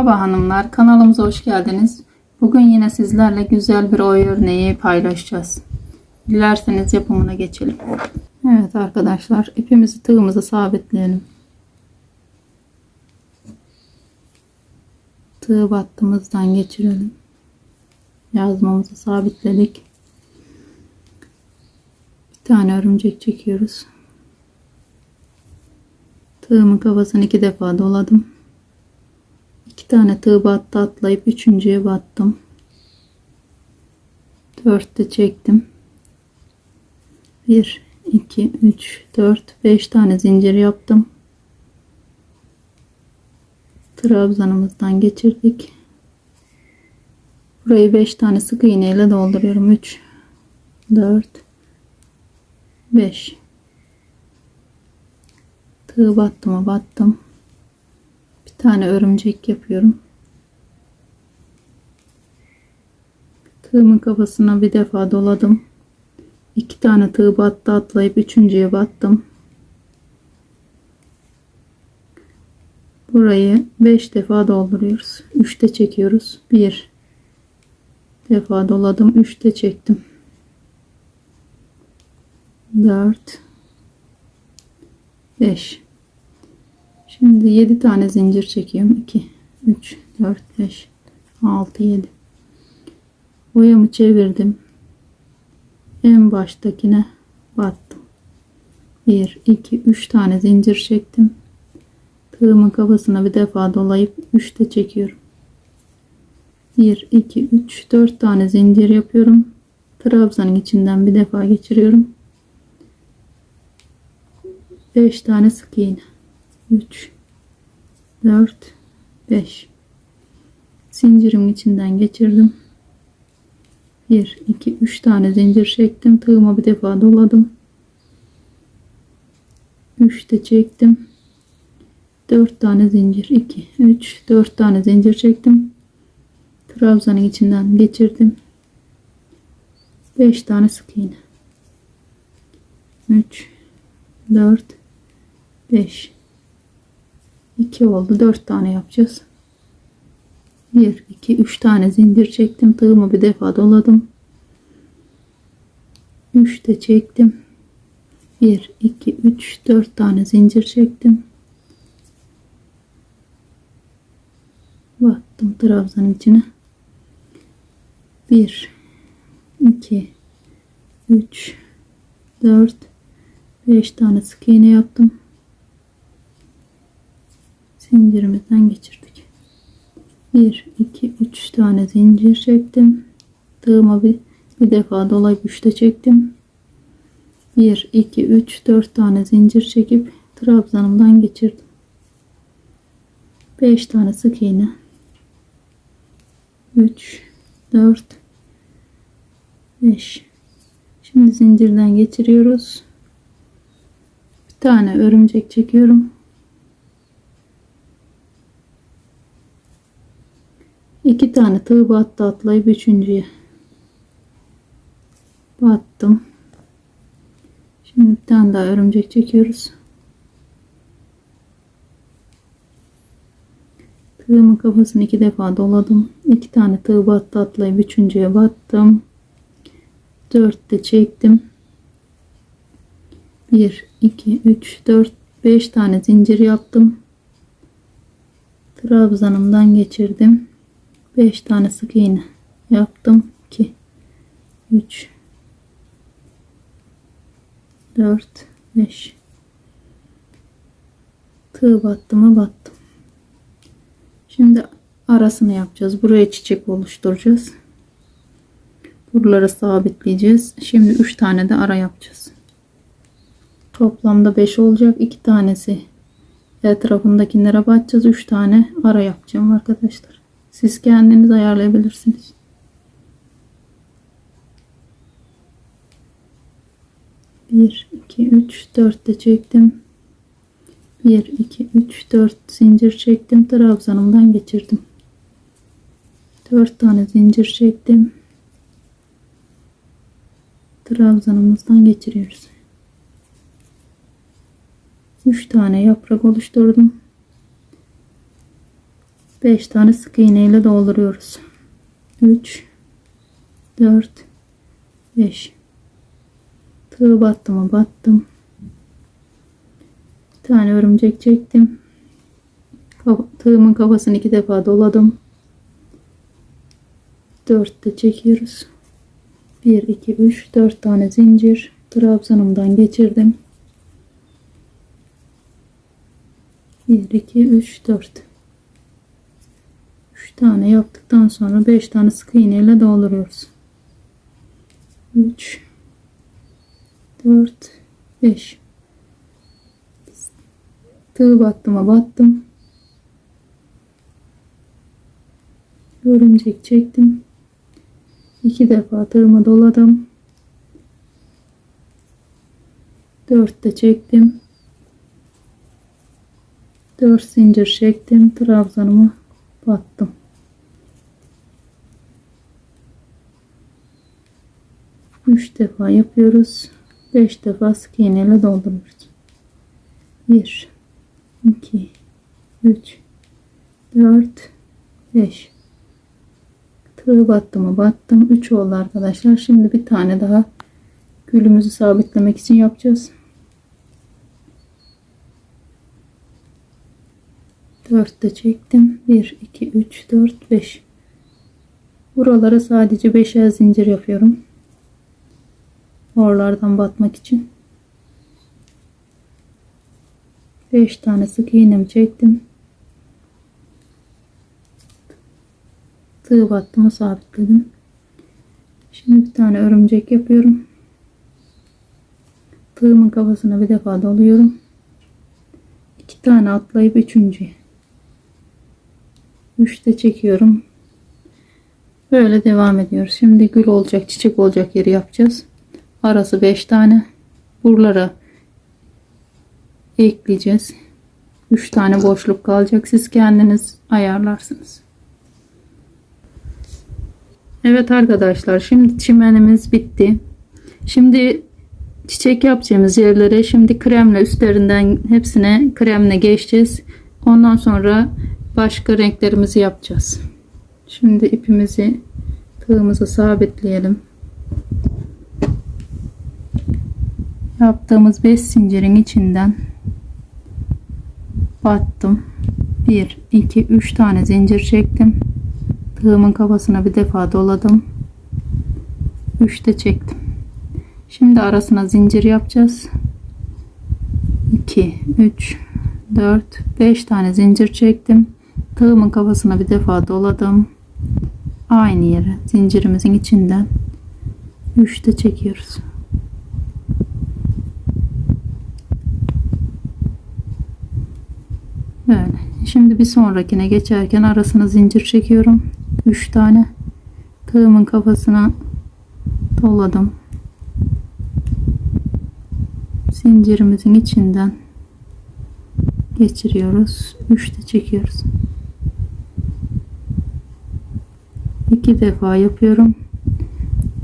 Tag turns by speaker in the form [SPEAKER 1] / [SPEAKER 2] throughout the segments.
[SPEAKER 1] Merhaba hanımlar, kanalımıza hoş geldiniz. Bugün yine sizlerle güzel bir oy örneği paylaşacağız. Dilerseniz yapımına geçelim. Evet arkadaşlar, ipimizi tığımızı sabitleyelim. Tığ battımızdan geçirelim. Yazmamızı sabitledik. Bir tane örümcek çekiyoruz. Tığımın kafasını iki defa doladım. Tane tığ battı atlayıp üçüncüye battım. Dörtte çektim. Bir, iki, üç, dört, beş tane zincir yaptım. Trabzanımızdan geçirdik. Burayı beş tane sık iğne ile dolduruyorum. Üç, dört, beş. Tığ battım battım. Tane örümcek yapıyorum. Tığımın kafasına bir defa doladım. İki tane tığ battı atlayıp üçüncüye battım. Burayı beş defa dolduruyoruz. Üçte çekiyoruz. Bir defa doladım. Üçte çektim. Dört 5 Şimdi 7 tane zincir çekiyorum. 2 3 4 5 6 7 Boyamı çevirdim. En baştakine battım. 1 2 3 tane zincir çektim. Tığımın kafasına bir defa dolayıp 3'te çekiyorum. 1 2 3 4 tane zincir yapıyorum. Trabzanın içinden bir defa geçiriyorum. 5 tane sık iğne 3 4 5 zincirimin içinden geçirdim. 1 2 3 tane zincir çektim. Tığıma bir defa doladım. 3 de çektim. 4 tane zincir. 2 3 4 tane zincir çektim. Trabzanın içinden geçirdim. 5 tane sık iğne. 3 4 5 2 oldu 4 tane yapacağız. 1 2 3 tane zincir çektim. Tığımı bir defa doladım. 3 de çektim. 1 2 3 4 tane zincir çektim. Battım trabzanın içine. 1 2 3 4 5 tane sık iğne yaptım zincirimizden geçirdik. 1 2 3 tane zincir çektim. Tığıma bir, bir defa dolayıp üçte çektim. 1 2 3 4 tane zincir çekip trabzanımdan geçirdim. 5 tane sık iğne. 3 4 5 şimdi zincirden geçiriyoruz. Bir tane örümcek çekiyorum iki tane tığ battı atlayıp üçüncüye battım. Şimdi bir tane daha örümcek çekiyoruz. Tığımın kafasını iki defa doladım. İki tane tığ battı atlayıp üçüncüye battım. Dörtte çektim. 1 2 3 4 5 tane zincir yaptım. Trabzanımdan geçirdim 5 tane sık iğne yaptım 2 3 4 5 tığ battım battım. Şimdi arasını yapacağız. Buraya çiçek oluşturacağız. Buraları sabitleyeceğiz. Şimdi 3 tane de ara yapacağız. Toplamda 5 olacak. 2 tanesi etrafındakilere batacağız. 3 tane ara yapacağım arkadaşlar siz kendiniz ayarlayabilirsiniz. Bir, iki, üç, dört de çektim. Bir, iki, üç, dört zincir çektim. Trabzanımdan geçirdim. Dört tane zincir çektim. Trabzanımızdan geçiriyoruz. Üç tane yaprak oluşturdum. 5 tane sık iğne ile dolduruyoruz. 3 4 5 Tığ battım battım. Bir tane örümcek çektim. Tığımın kafasını iki defa doladım. 4 de çekiyoruz. 1 2 3 4 tane zincir trabzanımdan geçirdim. 1 2 3 4 3 tane yaptıktan sonra 5 tane sık iğne ile dolduruyoruz. 3 4 5 Tığ battıma battım. Örümcek çektim. İki defa tığımı doladım. Dört de çektim. Dört zincir çektim. Trabzanıma battım. Üç defa yapıyoruz. Beş defa sık iğne ile dolduruyoruz. Bir, iki, üç, dört, beş. Tığ battı mı battım. 3 oldu arkadaşlar. Şimdi bir tane daha gülümüzü sabitlemek için yapacağız. 4 de çektim. 1, 2, 3, 4, 5. Buralara sadece 5'er zincir yapıyorum. Oralardan batmak için. 5 tane sık iğnemi çektim. Tığ battımı sabitledim. Şimdi bir tane örümcek yapıyorum. Tığımın kafasına bir defa doluyorum. İki tane atlayıp üçüncüye. Üçte çekiyorum. Böyle devam ediyoruz. Şimdi gül olacak, çiçek olacak yeri yapacağız. Arası 5 tane. Buralara ekleyeceğiz. 3 tane boşluk kalacak. Siz kendiniz ayarlarsınız. Evet arkadaşlar şimdi çimenimiz bitti. Şimdi çiçek yapacağımız yerlere şimdi kremle üstlerinden hepsine kremle geçeceğiz. Ondan sonra başka renklerimizi yapacağız. Şimdi ipimizi tığımıza sabitleyelim. Yaptığımız 5 zincirin içinden battım. 1 2 3 tane zincir çektim. Tığımın kafasına bir defa doladım. 3 de çektim. Şimdi arasına zincir yapacağız. 2 3 4 5 tane zincir çektim. Tığımın kafasına bir defa doladım. Aynı yere zincirimizin içinden 3 de çekiyoruz. Böyle. Şimdi bir sonrakine geçerken arasına zincir çekiyorum. 3 tane tığımın kafasına doladım. Zincirimizin içinden geçiriyoruz. 3 de çekiyoruz. 2 defa yapıyorum.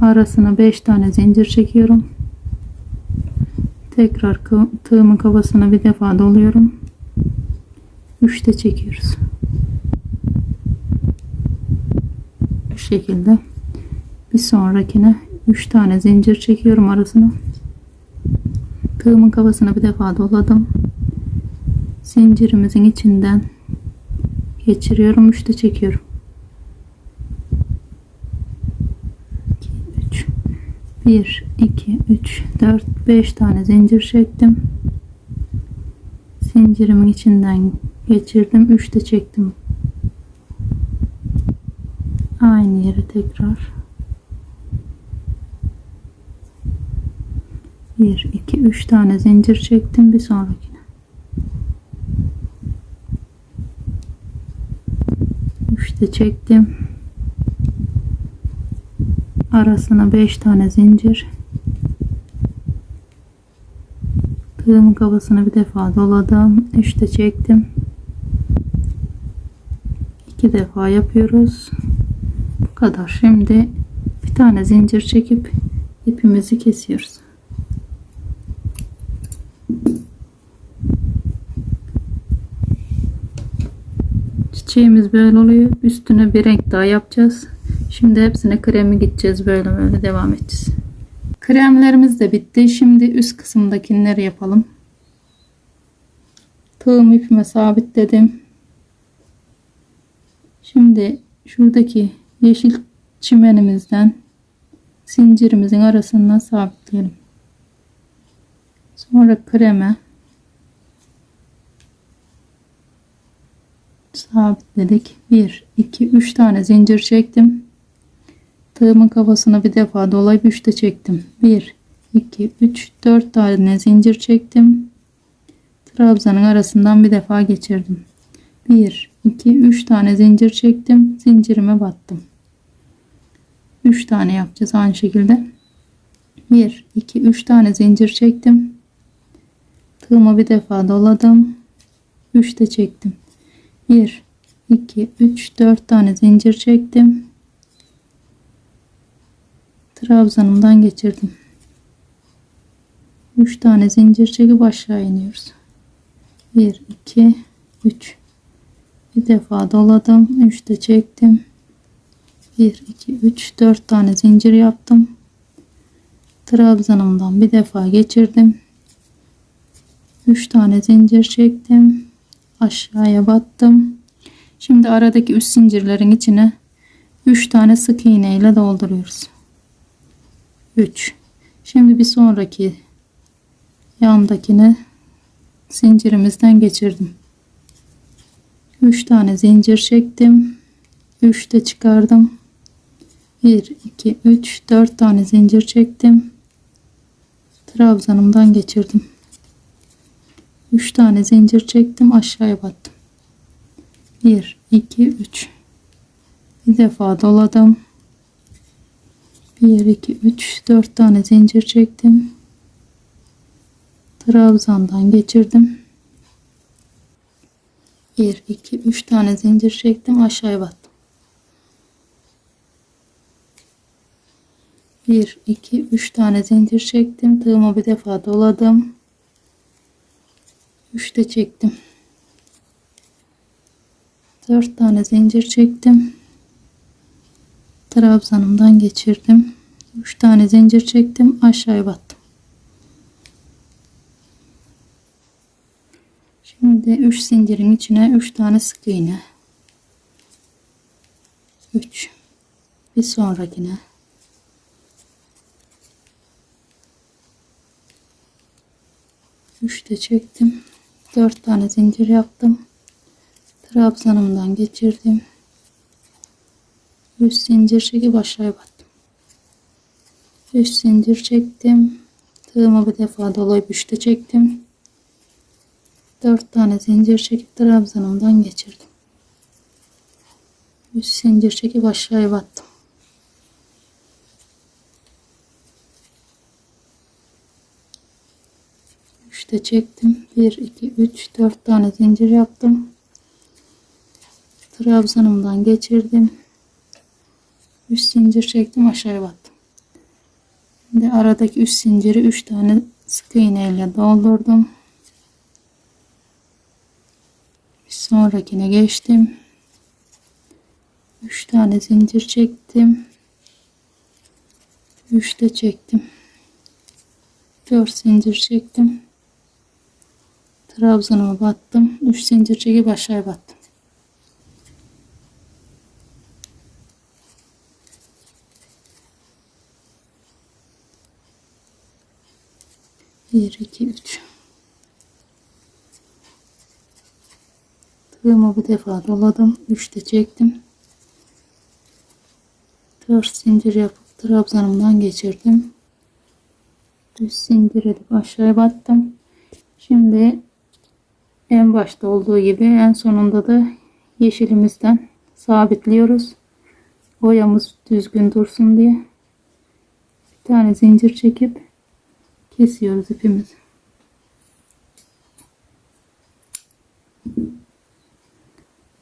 [SPEAKER 1] Arasına 5 tane zincir çekiyorum. Tekrar tığımın kafasına bir defa doluyorum. 3 de çekiyoruz. Bu şekilde bir sonrakine 3 tane zincir çekiyorum arasına. Tığımın kafasına bir defa doladım. Zincirimizin içinden geçiriyorum. 3 de çekiyorum. 2 3 1 2 3 4 5 tane zincir çektim. Zincirimin içinden geçirdim. 3 de çektim. Aynı yere tekrar. 1 2 3 tane zincir çektim bir sonrakine. 3 de çektim. Arasına 5 tane zincir. Tığımın kafasına bir defa doladım. 3 de çektim. 2 defa yapıyoruz. Bu kadar. Şimdi bir tane zincir çekip ipimizi kesiyoruz. Çiçeğimiz böyle oluyor. Üstüne bir renk daha yapacağız. Şimdi hepsine kremi gideceğiz. Böyle böyle devam edeceğiz. Kremlerimiz de bitti. Şimdi üst kısımdakileri yapalım. Tığım ipime sabitledim. Şimdi şuradaki yeşil çimenimizden zincirimizin arasından sabitleyelim. Sonra kreme sabitledik. 1 2 3 tane zincir çektim. Tığımın kafasına bir defa dolayıp 3 de çektim. 1 2 3 4 tane zincir çektim. Trabzanın arasından bir defa geçirdim. 1 2 3 tane zincir çektim. Zincirime battım. 3 tane yapacağız aynı şekilde. 1 2 3 tane zincir çektim. Tığımı bir defa doladım. 3 de çektim. 1 2 3 4 tane zincir çektim. Trabzanımdan geçirdim. 3 tane zincir çekip aşağı iniyoruz. 1 2 3 bir defa doladım. 3 de çektim. 1 2 3 4 tane zincir yaptım. Trabzanımdan bir defa geçirdim. 3 tane zincir çektim. Aşağıya battım. Şimdi aradaki üst zincirlerin içine 3 tane sık iğne ile dolduruyoruz. 3. Şimdi bir sonraki yandakine zincirimizden geçirdim. 3 tane zincir çektim. 3 de çıkardım. 1 2 3 4 tane zincir çektim. Trabzanımdan geçirdim. 3 tane zincir çektim aşağıya battım 1 2 3 bir defa doladım 1 2 3 4 tane zincir çektim trabzandan geçirdim 1 2 3 tane zincir çektim aşağıya battım. 1 2 3 tane zincir çektim tığımı bir defa doladım. 3 de çektim. 4 tane zincir çektim. Trabzanımdan geçirdim. 3 tane zincir çektim aşağıya battım şimdi 3 zincirin içine 3 tane sık iğne 3 bir sonrakine Üç de çektim 4 tane zincir yaptım. Trabzanımdan geçirdim. 3 zincir çekip aşağıya battım. 3 zincir çektim. Tığımı bir defa dolayıp 3'te çektim. 4 tane zincir çekip trabzanımdan geçirdim. 3 zincir çekip aşağıya battım. Üçte çektim. 1 2 3 4 tane zincir yaptım. Trabzanımdan geçirdim. 3 zincir çektim aşağıya battım. Şimdi aradaki 3 zinciri 3 tane sık iğne ile doldurdum. Bir sonrakine geçtim. 3 tane zincir çektim. 3 de çektim. 4 zincir çektim. Trabzanıma battım. 3 zincir çekip aşağıya battım. Bir, iki, üç. Tığımı bir defa doladım. Üçte çektim. Dört zincir yapıp trabzanımdan geçirdim. Düz zincir edip aşağıya battım. Şimdi en başta olduğu gibi en sonunda da yeşilimizden sabitliyoruz. Boyamız düzgün dursun diye. Bir tane zincir çekip kesiyoruz ipimizi.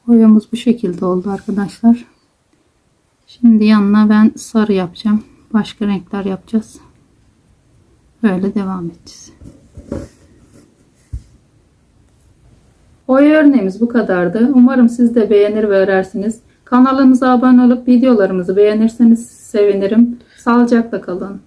[SPEAKER 1] Boyamız bu şekilde oldu arkadaşlar. Şimdi yanına ben sarı yapacağım. Başka renkler yapacağız. Böyle devam edeceğiz. Oya örneğimiz bu kadardı. Umarım siz de beğenir ve örersiniz. Kanalımıza abone olup videolarımızı beğenirseniz sevinirim. Sağlıcakla kalın.